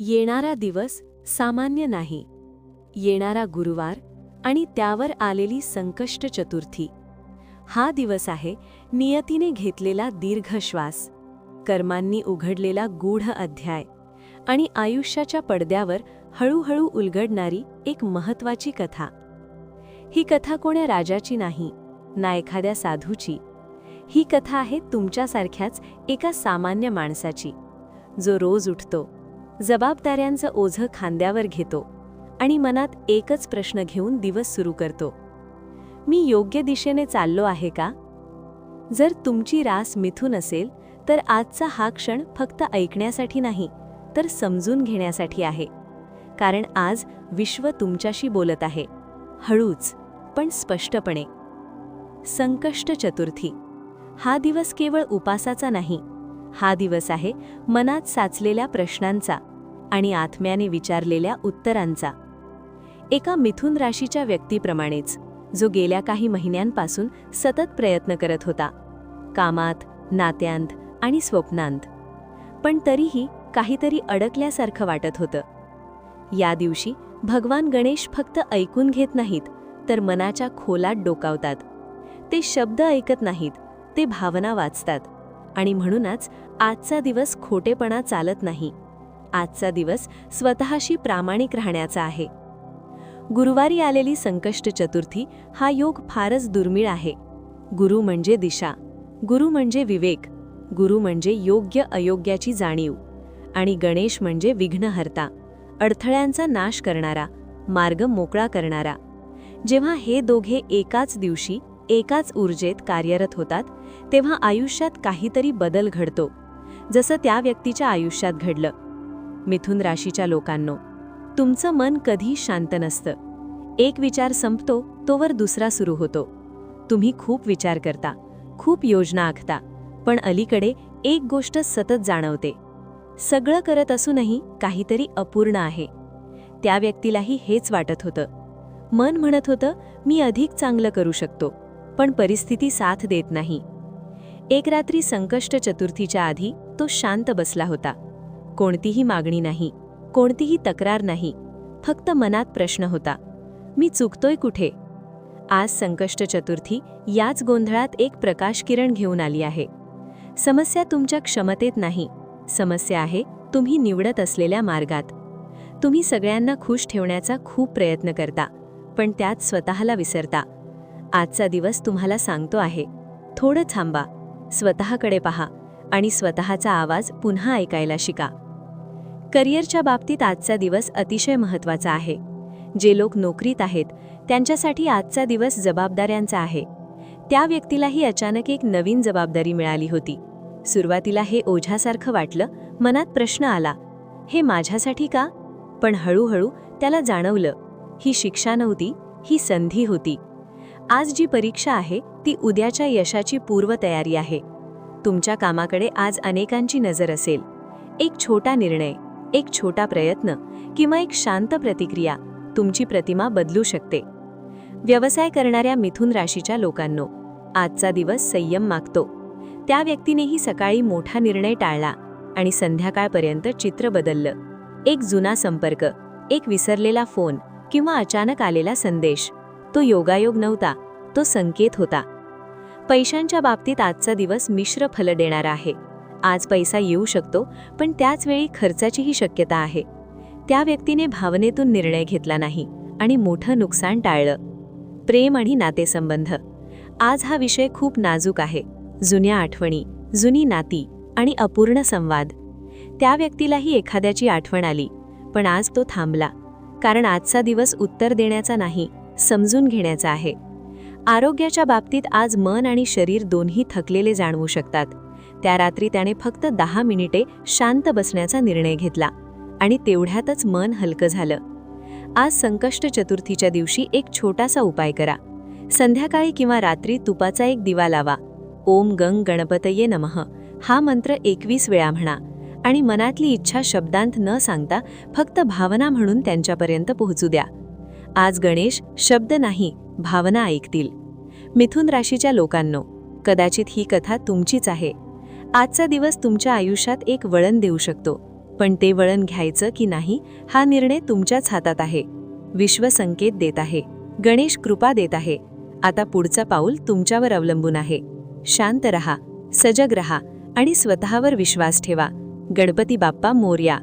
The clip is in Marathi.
येणारा दिवस सामान्य नाही. येणारा गुरुवार आणि त्यावर आलेली संकष्ट चतुर्थी हा दिवस आहे नियतीने घेतलेला दीर्घ श्वास कर्मांनी उघडलेला गूढ अध्याय आणि आयुष्याच्या पडद्यावर हळूहळू उलगडणारी एक महत्वाची कथा. ही कथा कोण्या राजाची नाही ना एखाद्या साधूची. ही कथा आहे तुमच्यासारख्याच एका सामान्य माणसाची. जो रोज उठतो जबाबदाऱ्यांचं ओझं खांद्यावर घेतो आणि मनात एकच प्रश्न घेऊन दिवस सुरू करतो. मी योग्य दिशेने चाललो आहे का? जर तुमची रास मिथून असेल तर आजचा हा क्षण फक्त ऐकण्यासाठी नाही तर समजून घेण्यासाठी आहे. कारण आज विश्व तुमच्याशी बोलत आहे. हळूच पण स्पष्टपणे. संकष्ट चतुर्थी. हा दिवस केवळ उपासाचा नाही हा दिवस आहे मनात साचलेल्या प्रश्नांचा आणि आत्म्याने विचारलेल्या उत्तरांचा. एका मिथुन राशीच्या व्यक्तीप्रमाणेच जो गेल्या काही महिन्यांपासून सतत प्रयत्न करत होता. कामात नात्यांत आणि स्वप्नांत. पण तरीही काहीतरी अडकल्यासारखं वाटत होतं. या दिवशी भगवान गणेश फक्त ऐकून घेत नाहीत तर मनाच्या खोलात डोकावतात. ते शब्द ऐकत नाहीत ते भावना वाचतात. आणि म्हणूनच आजचा दिवस खोटेपणा चालत नाही. आजचा दिवस स्वतःशी प्रामाणिक राहण्याचा आहे. गुरुवारी आलेली संकष्ट चतुर्थी हा योग फारच दुर्मिळ आहे. गुरु म्हणजे दिशा गुरु म्हणजे विवेक गुरु म्हणजे योग्य अयोग्याची जाणीव आणि गणेश म्हणजे विघ्नहर्ता अडथळ्यांचा नाश करणारा मार्ग मोकळा करणारा. जेव्हा हे दोघे एकाच दिवशी एकाच ऊर्जेत कार्यरत होतात तेव्हा आयुष्यात काहीतरी बदल घडतो जसं त्या व्यक्तीच्या आयुष्यात घडलं. मिथुन राशीच्या लोकांनो तुमचं मन कधी शांत नसतं. एक विचार संपतो तोवर दुसरा सुरू होतो. तुम्ही खूप विचार करता खूप योजना आखता पण अलीकडे एक गोष्ट सतत जाणवते. सगळं करत असूनही काहीतरी अपूर्ण आहे. त्या व्यक्तीलाही हेच वाटत होतं. मन म्हणत होतं मी अधिक चांगलं करू शकतो. पण परिस्थिती साथ देत नाही. एक रात्री संकष्ट चतुर्थीच्या आधी तो शांत बसला होता. कोणतीही मागणी नाही कोणतीही तक्रार नाही फक्त मनात प्रश्न होता मी चुकतोय कुठे? आज संकष्ट चतुर्थी याच गोंधळात एक प्रकाश किरण घेऊन आली आहे. समस्या तुमच्या क्षमतेत नाही. समस्या आहे तुम्ही निवडत असलेल्या मार्गात. तुम्ही सगळ्यांना खुश ठेवण्याचा खूप प्रयत्न करता पण त्यात स्वतःला विसरता. आजचा दिवस तुम्हाला सांगतो आहे. थोडं थांबा. स्वतःकडे पहा आणि स्वतःचा आवाज पुन्हा ऐकायला शिका. करिअरच्या बाबतीत आजचा दिवस अतिशय महत्त्वाचा आहे. जे लोक नोकरीत आहेत त्यांच्यासाठी आजचा दिवस जबाबदाऱ्यांचा आहे. त्या व्यक्तीलाही अचानक एक नवीन जबाबदारी मिळाली होती. सुरुवातीला हे ओझ्यासारखं वाटलं मनात प्रश्न आला हे माझ्यासाठी का? पण हळूहळू त्याला जाणवलं ही शिक्षा नव्हती ही संधी होती. आज जी परीक्षा आहे ती उद्याच्या यशाची पूर्वतयारी आहे. तुमच्या कामाकडे आज अनेकांची नजर असेल. एक छोटा निर्णय एक छोटा प्रयत्न किंवा एक शांत प्रतिक्रिया तुमची प्रतिमा बदलू शकते. व्यवसाय करणाऱ्या मिथुन राशीच्या लोकांनो आजचा दिवस संयम मागतो. त्या व्यक्तीनेही सकाळी मोठा निर्णय टाळला आणि संध्याकाळपर्यंत चित्र बदललं. एक जुना संपर्क एक विसरलेला फोन किंवा अचानक आलेला संदेश तो योगायोग नव्हता तो संकेत होता. पैशांच्या बाबतीत आजचा दिवस मिश्र फल देणारा आहे. आज पैसा येऊ शकतो पण त्याच वेळी खर्चाचीही शक्यता आहे. त्या व्यक्तीने भावनेतून निर्णय घेतला नाही आणि मोठं नुकसान टाळलं. प्रेम आणि नातेसंबंध. आज हा विषय खूप नाजूक आहे. जुन्या आठवणी जुनी नाती आणि अपूर्ण संवाद. त्या व्यक्तीलाही एखाद्याची आठवण आली पण आज तो थांबला. कारण आजचा दिवस उत्तर देण्याचा नाही समजून घेण्याचा आहे. आरोग्याच्या बाबतीत आज मन आणि शरीर दोन्ही थकलेले जाणवू शकतात. त्या रात्री त्याने फक्त दहा मिनिटे शांत बसण्याचा निर्णय घेतला आणि तेवढ्यातच मन हलकं झालं. आज संकष्ट चतुर्थीच्या दिवशी एक छोटासा उपाय करा. संध्याकाळी किंवा रात्री तुपाचा एक दिवा लावा. ओम गंग गणपतये नमः. हा मंत्र एकवीस वेळा म्हणा आणि मनातली इच्छा शब्दांत न सांगता फक्त भावना म्हणून त्यांच्यापर्यंत पोहोचू द्या. आज गणेश शब्द नाही भावना ऐकतील. मिथुन राशीच्या लोकांनो कदाचित ही कथा तुमचीच आहे. आजचा दिवस तुमच्या आयुष्यात एक वळण देऊ शकतो पण ते वळण घ्यायचं की नाही हा निर्णय तुमच्याच हातात आहे. विश्व संकेत देत आहे. गणेश कृपा देत आहे. आता पुढचं पाऊल तुमच्यावर अवलंबून आहे. शांत रहा सजग रहा आणि स्वतःवर विश्वास ठेवा. गणपती बाप्पा मोर्या.